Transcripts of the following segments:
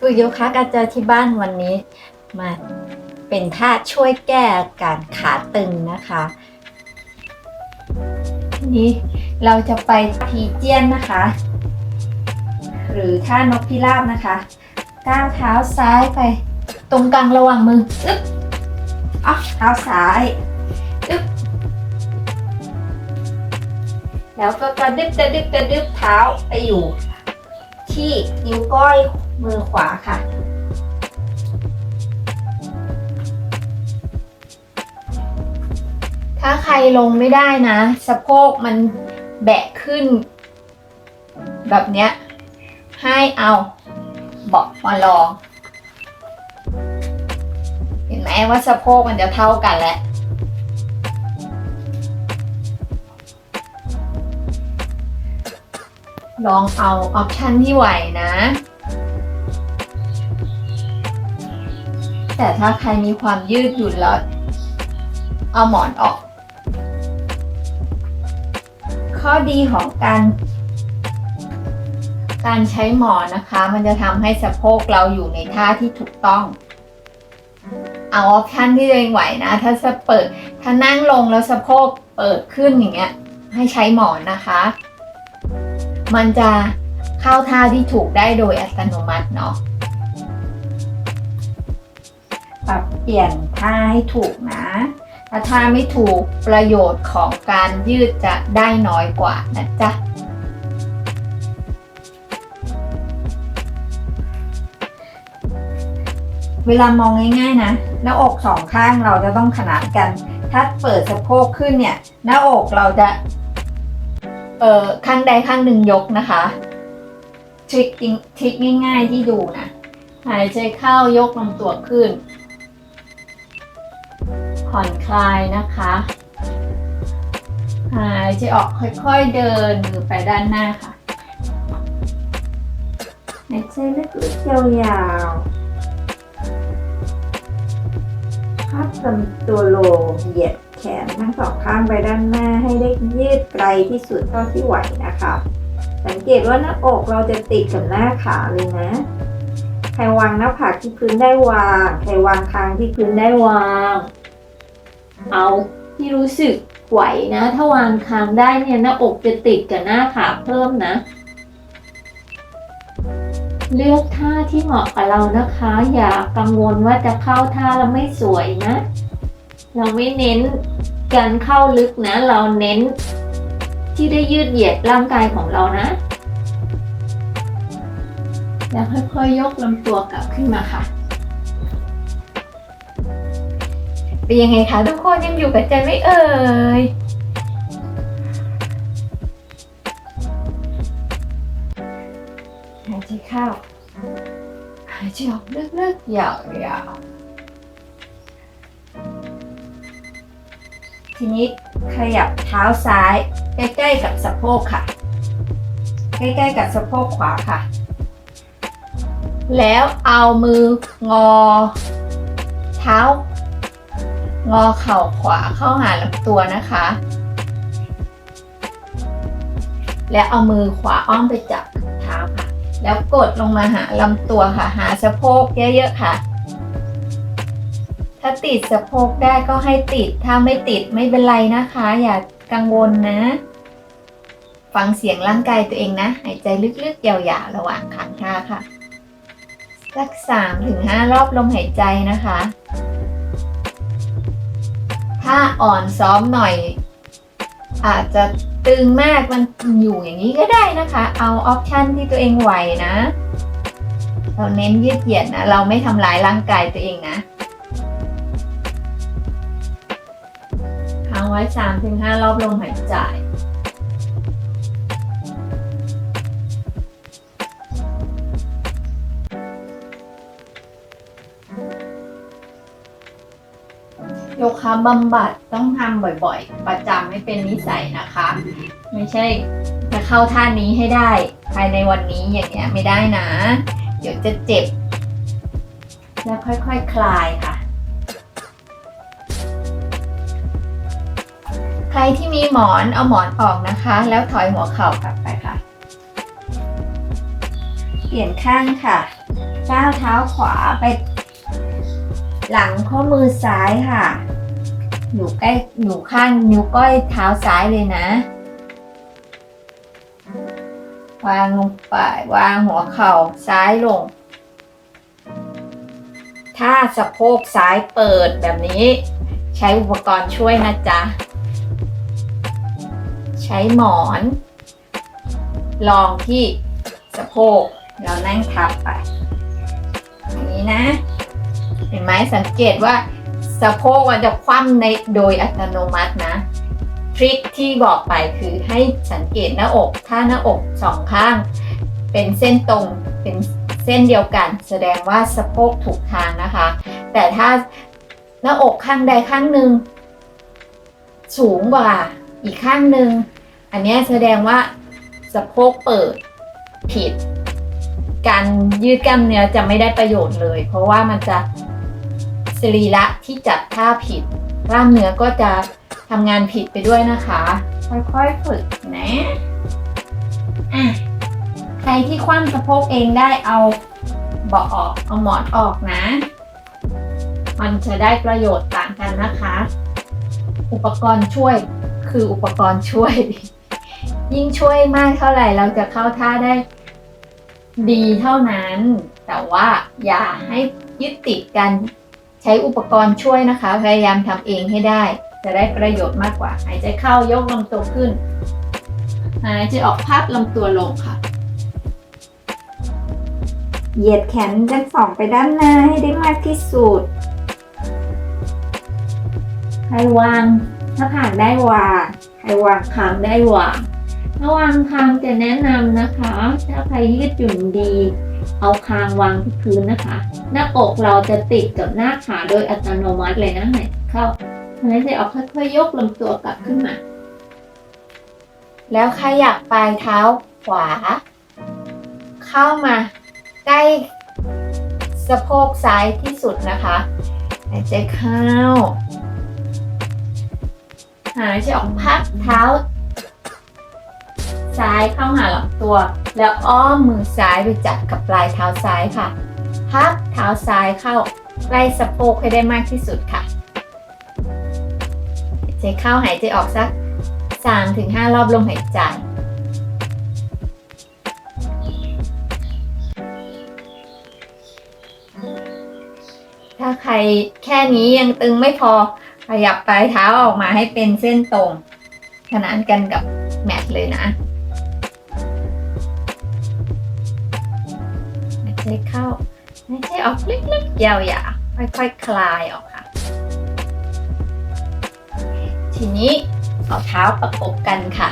ฝึกโยคะกระจายที่บ้านวันนี้มาเป็นท่าช่วยแก้อาการขาตึงนะคะทีนี้เราจะไปพีเจียนนะคะ หรือท่านกพิราบนะคะก้าวเท้าซ้ายไป ตรงกลางระหว่างมืออึ๊บอะเท้าซ้ายอึ๊บแล้วก็กระดึบกระดึบกระดึบเท้าไปอยู่ ที่นิ้วก้อย มือขวาค่ะ ถ้าใครลงไม่ได้นะ สะโพกมันแบะขึ้น แบบเนี้ย ให้เอาเบอกมาลอง เห็นไหมว่าสะโพกมันจะเท่ากันแล้วลองเอาออปชันที่ไหวนะ แต่ถ้าใครมีความยืดหยุ่นแล้ว เอาหมอนออก ข้อดีของการการใช้หมอนนะคะ มันจะทำให้สะโพกเราอยู่ในท่าที่ถูกต้อง เอาออปชันที่ตัวเองไหวนะ ถ้าจะเปิด ถ้านั่งลงแล้วสะโพกเปิดขึ้นอย่างเงี้ย ให้ใช้หมอนนะคะ มันจะเข้าท่าที่ถูกได้โดยอัตโนมัติเนาะ ปรับเปลี่ยนท่าให้ถูกนะ ถ้าท่าไม่ถูกประโยชน์ของการยืดจะได้น้อยกว่านะจ๊ะเวลามองง่ายๆนะหน้าอกสองข้างเราจะต้องขนานกัน ถ้าเปิดสะโพกขึ้นเนี่ย หน้าอกเราจะ เอ่อข้างใดข้างหนึ่งยกนะคะทริคงทริคง่ายๆที่ดูนะหายใจเข้ายกลำตัวขึ้น ผ่อนคลายนะคะหายใจออกค่อยๆเดินมือไปด้านหน้าค่ะหายใจลึกๆยาวๆพับลำตัวลงเหยียดแขนทั้งสองข้างไปด้านหน้าให้ได้ยืดไกลที่สุดเท่าที่ไหวนะคะ สังเกตว่าหน้าอกเราจะติดกับหน้าขาเลยนะ ใครวางหน้าผากที่พื้นได้วาง ใครวางคางที่พื้นได้วาง เอาที่รู้สึกไหวนะ ถ้าวางค้างได้เนี่ยหน้าอกจะติดกับหน้าขาเพิ่มนะ เลือกท่าที่เหมาะกับเรานะคะ อย่ากังวลว่าจะเข้าท่าแล้วไม่สวยนะ เราไม่เน้นการเข้าลึกนะ เราเน้นที่ได้ยืดเหยียดร่างกายของเรานะ แล้วค่อยๆยกลำตัวกลับขึ้นมาค่ะ เป็นยังไงคะทุกคนยังอยู่กับใจไม่เอ่ยหายใจเข้าหายใจออกลึกๆยาวๆทีนี้ขยับเท้าซ้ายใกล้ๆกับสะโพกค่ะ ใกล้ๆกับสะโพกขวาค่ะ แล้วเอามืองอ เท้า งอเข่าขวาเข้าหาลำตัวนะคะ และเอามือขวาอ้อมไปจับเท้าค่ะ แล้วกดลงมาหาลำตัวค่ะ หาสะโพกเยอะๆค่ะ ถ้าติดสะโพกได้ก็ให้ติด ถ้าไม่ติดไม่เป็นไรนะคะ อย่ากังวลนะ ฟังเสียงร่างกายตัวเองนะ หายใจลึกๆยาวๆระหว่างขังท่าค่ะ สักสามถึงห้ารอบลมหายใจนะคะ ถ้าอ่อนซ้อมหน่อย อาจจะตึงมากมันอยู่อย่างนี้ก็ได้นะคะ เอาออปชันที่ตัวเองไหวนะ เราเน้นยืดเหยียดนะ เราไม่ทำร้ายร่างกายตัวเองนะค้างไว้สามถึงห้ารอบลมหายใจ โยคะบำบัดต้องทำบ่อยๆ ประจำให้เป็นนิสัยนะคะ ไม่ใช่จะเข้าท่านี้ให้ได้ ภายในวันนี้อย่างเงี้ยไม่ได้นะ เดี๋ยวจะเจ็บ แล้วค่อยๆคคลายค่ะ ใครที่มีหมอนเอาหมอนออกนะคะ แล้วถอยหัวเข่ากลับไปค่ะ เปลี่ยนข้างค่ะก้าวเท้าขวาไปหลังข้อมือซ้ายค่ะ อยู่ใกล้อยู่ข้างนิ้วก้อยเท้าซ้ายเลยนะ วางลงไปวางหัวเข่าซ้ายลง ถ้าสะโพกซ้ายเปิดแบบนี้ ใช้อุปกรณ์ช่วยนะจ๊ะ ใช้หมอนรองที่สะโพกแล้วนั่งทับไป อย่างนี้นะ เห็นไหมสังเกตว่า สะโพกมันจะคว่ำในโดยอัตโนมัตินะ ทริคที่บอกไปคือให้สังเกตหน้าอกถ้าหน้าอกสองข้าง เป็นเส้นตรงเป็นเส้นเดียวกัน แสดงว่าสะโพกถูกทางนะคะ แต่ถ้าหน้าอกข้างใดข้างหนึ่งสูงกว่าอีกข้างหนึ่งอันนี้แสดงว่าสะโพกเปิดผิด การยืดกล้ามเนื้อจะไม่ได้ประโยชน์เลย เพราะว่ามันจะ สรีระที่จัดท่าผิดกล้ามเนื้อก็จะทำงานผิดไปด้วยนะคะ ค่อยๆฝึกนะอะใครที่คว่ำสะโพกเองได้เอาเบาะออกเอาหมอนออกนะ มันจะได้ประโยชน์ต่างกันนะคะ อุปกรณ์ช่วยคืออุปกรณ์ช่วย ยิ่งช่วยมากเท่าไหร่เราจะเข้าท่าได้ดีเท่านั้น แต่ว่าอย่าให้ยึดติดกัน ช้อุปกรณ์ช่วยนะคะ พยายามทำเองให้ได้ จะได้ประโยชน์มากกว่า หายใจเข้ายกลำตัวขึ้น หายใจออกพับลำตัวลงค่ะ เหยียดแขนด้านสองไปด้านหน้าให้ได้มากที่สุดให้วางถ้าผ่ากได้วางให้วางคางได้วางถ้าวางคางจะแนะนำนะคะ ถ้าใครยืดหยุ่นดี เอาคางวางที่พื้นนะคะ หน้าอกเราจะติดกับหน้าขาโดยอัตโนมัติเลยนะหายเข้าหายใจออกค่อยๆยกลำตัวกลับขึ้นมา แล้วขยับปลายเท้าขวา เข้ามาใกล้สะโพกซ้ายที่สุดนะคะหายใจเข้าหายใจออกพักเท้า ซ้ายเข้าหาลำตัว แล้วอ้อมมือซ้ายไปจับกับปลายเท้าซ้ายค่ะ พักเท้าซ้ายเข้าใกล้สะโพกให้ได้มากที่สุดค่ะหายใจเข้าหายใจออกสัก3-5 รอบลมหายใจถ้าใครแค่นี้ยังตึงไม่พอขยับปลายเท้าออกมาให้เป็นเส้นตรง ขนานกันกับแมทเลยนะ หายใจเข้าหายใจออกเลึกๆยาวๆค่อยๆคคลายออกค่ะ ทีนี้เอาเท้าประกบกันค่ะ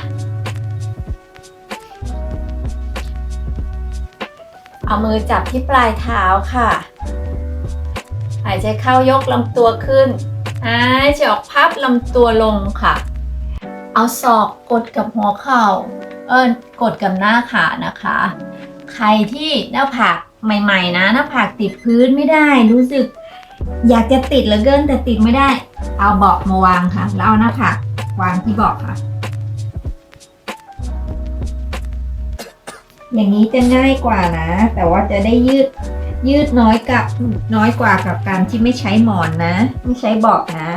เอามือจับที่ปลายเท้าค่ะ หายใจเข้ายกลำตัวขึ้นหายใจออกพับลำตัวลงค่ะ เอาศอกกดกับหัวเข่า เอิญกดกับหน้าขานะคะ ใครที่หน้าผาก ใหม่ๆนะหน้าผากติดพื้นไม่ได้ รู้สึก อยากจะติดเหลือเกินแต่ติดไม่ได้ เอาเบาะมาวางค่ะ แล้วเอาหน้าผากวางที่เบาะค่ะ อย่างนี้จะง่ายกว่านะ แต่ว่าจะได้ยืดยืดน้อยกับน้อยกว่ากับการที่ไม่ใช้หมอนนะ ไม่ใช้เบาะนะ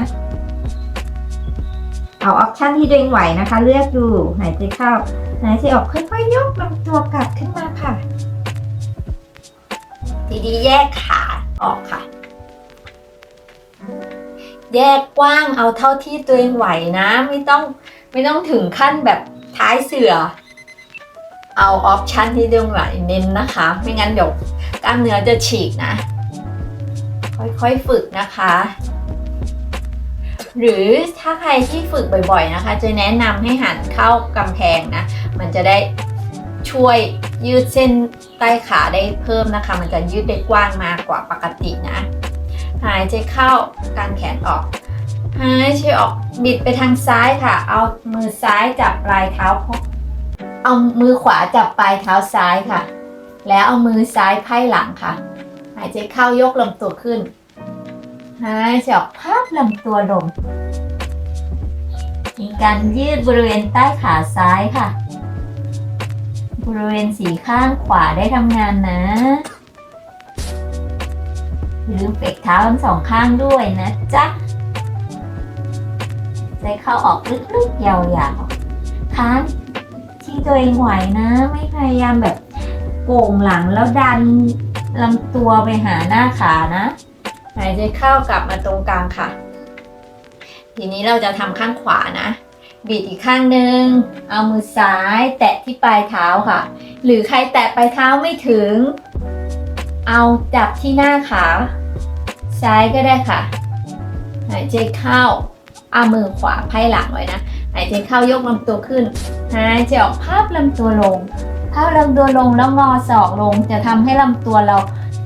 เอาออปชั่นที่ตัวเองไหวนะคะ เลือกดูหายใจเข้าหายใจออกค่อยๆยกลำตัวกลับขึ้นมาค่ะ ทีนี้แยกขาออกค่ะ แยกกว้างเอาเท่าที่ตัวเองไหวนะ ไม่ต้องไม่ต้องถึงขั้นแบบท้ายเสือ เอาออปชันที่ตัวเองไหวเน้นนะคะ ไม่งั้นเดี๋ยวกล้ามเนื้อจะฉีกนะ ค่อยๆฝึกนะคะ หรือถ้าใครที่ฝึกบ่อยๆนะคะ จะแนะนำให้หันเข้ากำแพงนะ มันจะได้ช่วย ยืดเส้นใต้ขาได้เพิ่มนะคะ มันจะยืดได้กว้างมากกว่าปกตินะ หายใจเข้ากางแขนออก หายใจออกบิดไปทางซ้ายค่ะ เอามือซ้ายจับปลายเท้า เอามือขวาจับปลายเท้าซ้ายค่ะ แล้วเอามือซ้ายไพ่หลังค่ะ หายใจเข้ายกลำตัวขึ้น หายใจออกพับลำตัวลงมีการยืดบริเวณใต้ขาซ้ายค่ะ บริเวณสีข้างขวาได้ทำงานนะอย่าลืมเฟกเท้าทั้งสองข้างด้วยนะจ๊ะใจเข้าออกลึกๆยาวๆค้างที่ตัวเองไหวนะ ไม่พยายามแบบโก่งหลังแล้วดันลำตัวไปหาหน้าขานะหายใจเข้ากลับมาตรงกลางค่ะ ทีนี้เราจะทำข้างขวานะ บีดอีกข้างหนึ่ง เอามือซ้ายแตะที่ปลายเท้าค่ะ หรือใครแตะปลายเท้าไม่ถึง เอาจับที่หน้าขา ซ้ายก็ได้ค่ะ หายใจเข้า เอามือขวาไพ่หลังไว้นะ หายใจเข้ายกลำตัวขึ้น หายใจออกภาพลำตัวลง ภาพลำตัวลงแล้วงอศอกลง จะทำให้ลำตัวเรา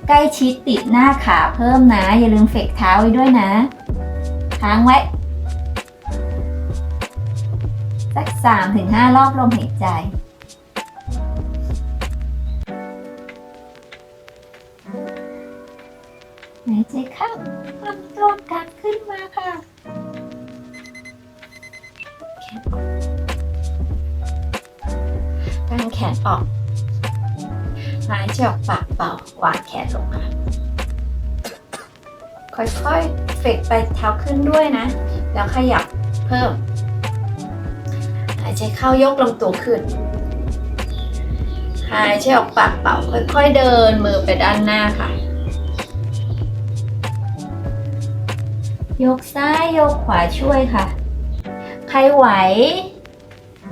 ใกล้ชิดติดหน้าขาเพิ่มนะ อย่าลืมเฟกเท้าไว้ด้วยนะ ค้างไว้ สักสามถึงห้ารอบลมหายใจ หายใจเข้าลำตัวกลับขึ้นมาค่ะแขนออกกางแขนออก หายใจออกปากเป่าวางแขนลงค่ะ ค่อยๆเฟกไปเท้าขึ้นด้วยนะ แล้วขยับเพิ่ม ใจเข้ายกลำตัวขึ้น หายใจออกปากเป่าค่อยๆเดินมือไปด้านหน้าค่ะ ยกซ้ายยกขวาช่วยค่ะ ใครไหว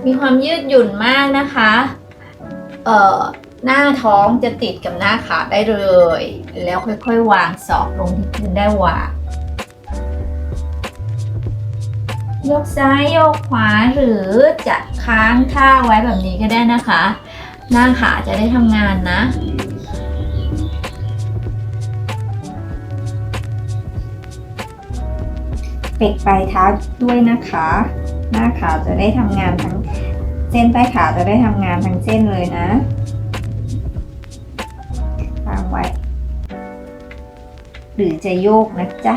มีความยืดหยุ่นมากนะคะ เอ่อหน้าท้องจะติดกับหน้าขาได้เลย แล้วค่อยๆ วางศอกลงที่พื้นได้วาง ยกซ้ายยกขวาหรือจะค้างท่าไว้แบบนี้ก็ได้นะคะหน้าขาจะได้ทำงานนะเฟกปลายเท้าด้วยนะคะ หน้าขาจะได้ทำงานทั้งเส้นใต้ขาจะได้ทำงานทั้งเส้นเลยนะวางไว้ หรือจะโยกนะจ๊ะ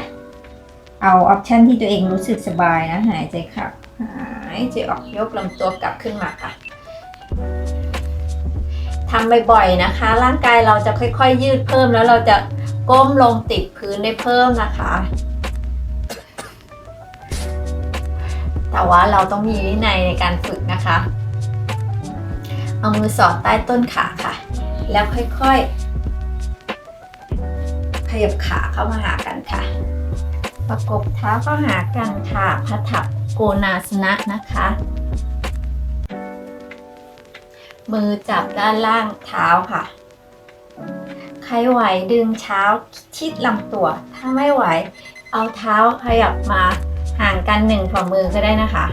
เอาออปชันที่ตัวเองรู้สึกสบายนะ หายใจเข้าหายใจออกยกลำตัวกลับขึ้นมาค่ะทำบ่อยๆนะคะ ร่างกายเราจะค่อยๆ ยืดเพิ่มแล้วเราจะก้มลงติดพื้นได้เพิ่มนะคะ แต่ว่าเราต้องมีวินัยในการฝึกนะคะ เอามือสอดใต้ต้นขาค่ะ แล้วค่อยๆ ขยับขาเข้ามาหากันค่ะ ประกบเท้าเข้าหากันค่ะพัทะโกนาสนะนะคะ มือจับด้านล่างเท้าค่ะ ใครไหวดึงเท้าชิดลำตัว ถ้าไม่ไหว เอาเท้าขยับมาห่างกันหนึ่งฝ่ามือก็ได้นะคะ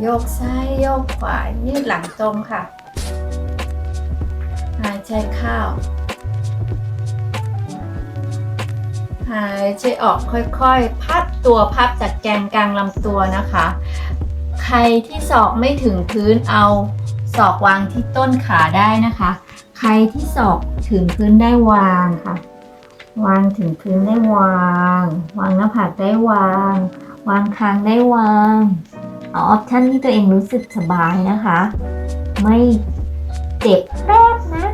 โยกซ้ายโยกขวายืดหลังตรงค่ะ หายใจเข้า หายใจออกค่อยๆ พับตัวพับจากแกนกลางลำตัวนะคะ ใครที่ศอกไม่ถึงพื้นเอาศอกวางที่ต้นขาได้นะคะ ใครที่ศอกถึงพื้นได้วางค่ะ วางถึงพื้นได้วาง วางหน้าผากได้วาง วางคางได้วางเอาออปชั่นที่ตัวเองรู้สึกสบายนะคะ ไม่เจ็บแป๊บนะ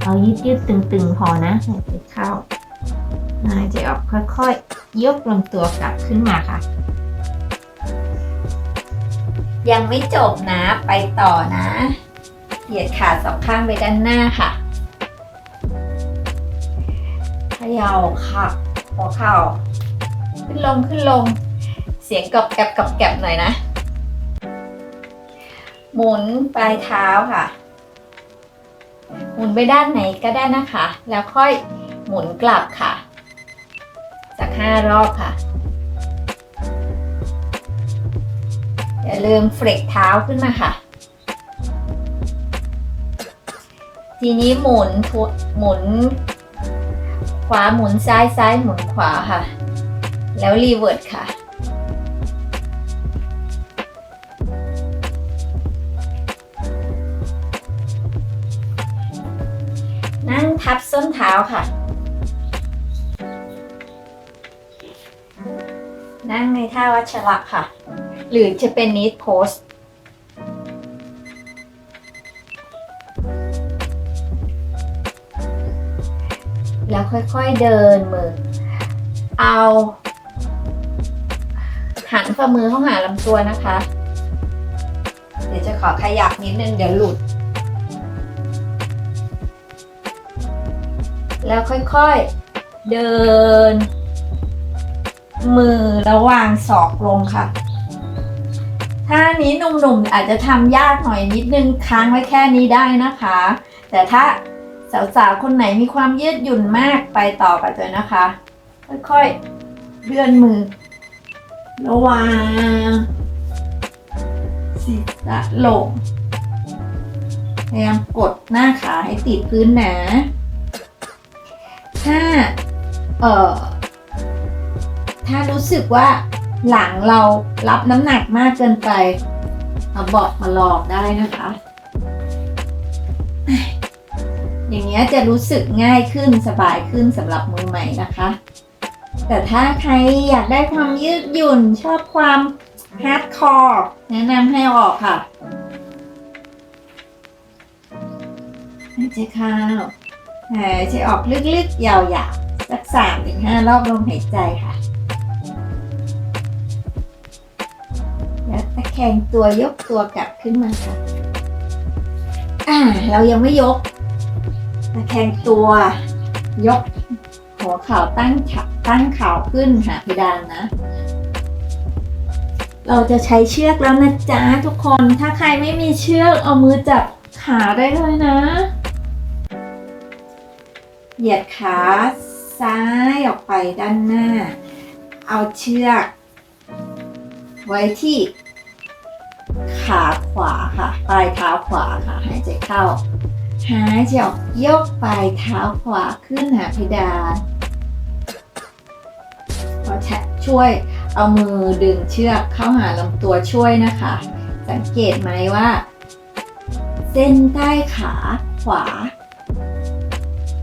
เอายืดยืดตึงๆ พอนะหายใจเข้า หายใจออกค่อยๆ ยกลำตัวกลับขึ้นมาค่ะ ยังไม่จบนะ ไปต่อนะ เหยียดขาสองข้างไปด้านหน้าค่ะเขย่าค่ะหัวเข่า ขึ้นลงขึ้นลง เสียงกรอบแกรบกรอบแกรบหน่อยนะ หมุนปลายเท้าค่ะ หมุนไปด้านไหนก็ได้นะคะ แล้วค่อยหมุนกลับค่ะ สักห้ารอบค่ะ อย่าลืมเฟลกเท้าขึ้นมาค่ะ ทีนี้หมุนหมุน ขวาหมุนซ้ายซ้ายหมุนขวาค่ะ แล้วรีเวิร์ดค่ะนั่งทับส้นเท้าค่ะ นั่งในท่าวัชระค่ะ หรือจะเป็นนิดโพสแล้วค่อยๆเดินมือ เอาหันฝ่ามือเข้าหาลำตัวนะคะ เดี๋ยวจะขอขยับนิดนึงเดี๋ยวหลุด แล้วค่อยๆเดิน มือระหว่างศอกลงค่ะท่านี้หนุ่มๆอาจจะทำยากหน่อยนิดนึงค้างไว้แค่นี้ได้นะคะ แต่ถ้าสาวๆคนไหนมีความยืดหยุ่นมากไปต่อกันเลยนะคะ ค่อยๆเลื่อนมือ ระว่างศีรษะลงพยายามกดหน้าขาให้ติดพื้นนะถ้าเอ่อ ถ้ารู้สึกว่าหลังเรารับน้ำหนักมากเกินไป เอาเบาะมาลองได้นะคะ อย่างเงี้ยจะรู้สึกง่ายขึ้นสบายขึ้นสำหรับมือใหม่นะคะ แต่ถ้าใครอยากได้ความยืดหยุ่นชอบความฮาร์ดคอร์แนะนำให้ออกค่ะหายใจเข้าหายใจออกลึกๆ ยาวๆ สักสามถึงห้ารอบลมหายใจค่ะ แล้วตะแคงตัวยกตัวกลับขึ้นมาค่ะ อ่า เรายังไม่ยกตะแคงตัวยก หัวเข่าตั้งขาตั้งเข่าขึ้นหาเพดานนะ เราจะใช้เชือกแล้วนะจ๊ะทุกคน ถ้าใครไม่มีเชือกเอามือจับขาได้เลยนะ เหยียดขาซ้ายออกไปด้านหน้า เอาเชือก ไว้ที่ ขาขวาค่ะ ปลายเท้าขวาค่ะ หายใจเข้า หายใจออกยกปลายเท้าขวาขึ้นหาเพดานพอช่วยเอามือดึงเชือกเข้าหาลำตัวช่วยนะคะ สังเกตไหมว่า เส้นใต้ขาขวา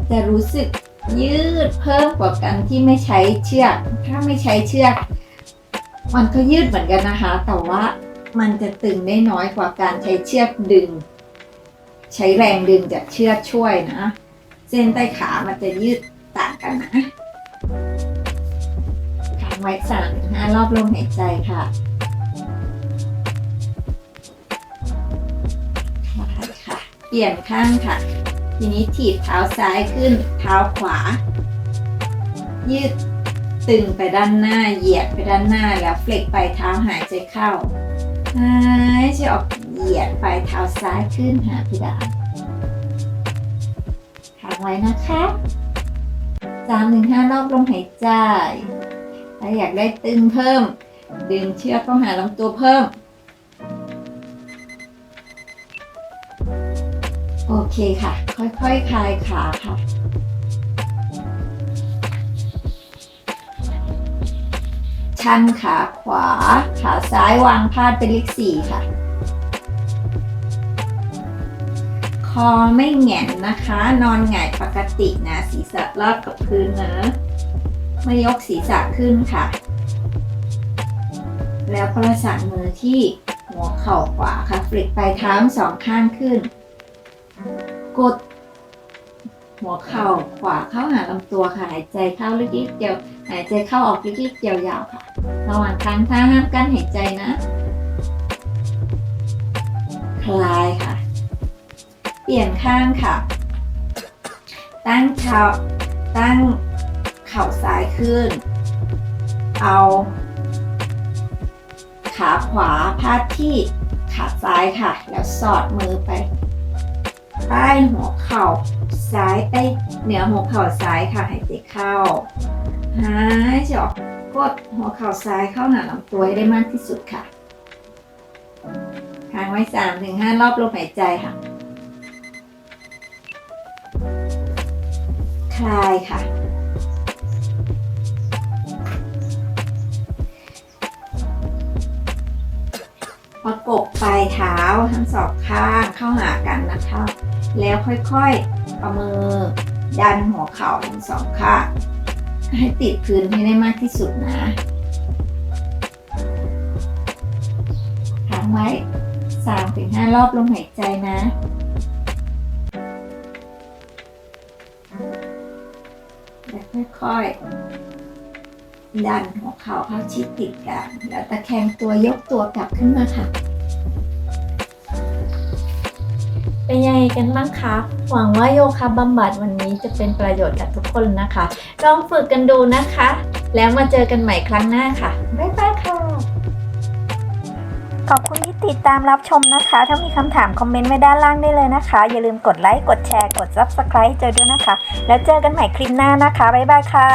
จะรู้สึกยืดเพิ่มกว่ากันที่ไม่ใช้เชือก ถ้าไม่ใช้เชือก มันก็ยืดเหมือนกันนะคะ แต่ว่า มันจะตึงได้น้อยกว่าการใช้เชือกดึง ใช้แรงดึงจากเชือกช่วยนะ เส้นใต้ขามันจะยืดต่างกันนะค้างไว้สามถึงห้ารอบลมหายใจค่ะคลยค่ะ เปลี่ยนข้างค่ะ ทีนี้ถีบเท้าซ้ายขึ้น เท้าขวา ยืดตึงไปด้านหน้า เหยียดไปด้านหน้าแล้วเฟล็กไปเท้าหายใจเข้า หายใจออกเหยียดไปเท้าซ้ายขึ้นหาเพดานค้างไว้นะคะสามถึงห้ารอบลมหายใจถ้าอยากได้ตึงเพิ่ม ดึงเชือกเข้าหาลำตัวเพิ่ม โอเคค่ะ ค่อยๆคลายขาค่ะ ชันขาขวา ขาซ้ายวางพาดเป็นเลขสี่ค่ะ คอไม่แหงนนะคะ นอนหงายปกตินะ ศีรษะรอบกับพื้นนะไม่ยกศีรษะขึ้นค่ะ แล้วประสานมือที่หัวเข่าขวาค่ะฟลิกไปเท้าสองข้างขึ้น กด หัวเข่าขวาเข้าหาลำตัวค่ะ หายใจเข้าลึกๆเดียว หายใจเข้าออกลึกๆเดียาวๆค่ะ ระหว่างครั้งท่าห้ามกั้นหายใจนะ คลายค่ะ เปลี่ยนข้างค่ะ ตั้งเท้าตั้งเข่าซ้ายขึ้น เอาขาขวาพาดที่ขาซ้ายค่ะ แล้วสอดมือไปใต้หัวเข่าซ้ายไปเหนือหัวเข่าซ้ายค่ะหายใจเข้าหายใจออก กดหัวเข่าซ้ายเข้าหาลำตัวให้ได้มากที่สุดค่ะค้างไว้สามถึงห้ารอบลมหายใจค่ะ คลายค่ะ ประกบปลายเท้าทั้งสองข้างเข้าหากันนะคะ แล้วค่อยๆ เอามือดันหัวเข่าทั้งสองข้าง ให้ติดพื้นให้ได้มากที่สุดนะว้สามถึงห้ารอบลมหายใจนะแล้วค่อยๆดันหัวเข่าเข้าชิดติดกัน แล้วตะแคงตัวยกตัวกลับขึ้นมาค่ะ เป็นยังไงกันบ้างคะ หวังว่าโยคะบำบัดวันนี้จะเป็นประโยชน์กับทุกคนนะคะ ลองฝึกกันดูนะคะ แล้วมาเจอกันใหม่ครั้งหน้าค่ะ บ๊ายบายค่ะ ขอบคุณที่ติดตามรับชมนะคะ ถ้ามีคำถามคอมเมนต์ไว้ด้านล่างได้เลยนะคะ อย่าลืมกดไลค์ กดแชร์ กด Subscribe เจอด้วยนะคะ แล้วเจอกันใหม่คลิปหน้านะคะ บ๊ายบายค่ะ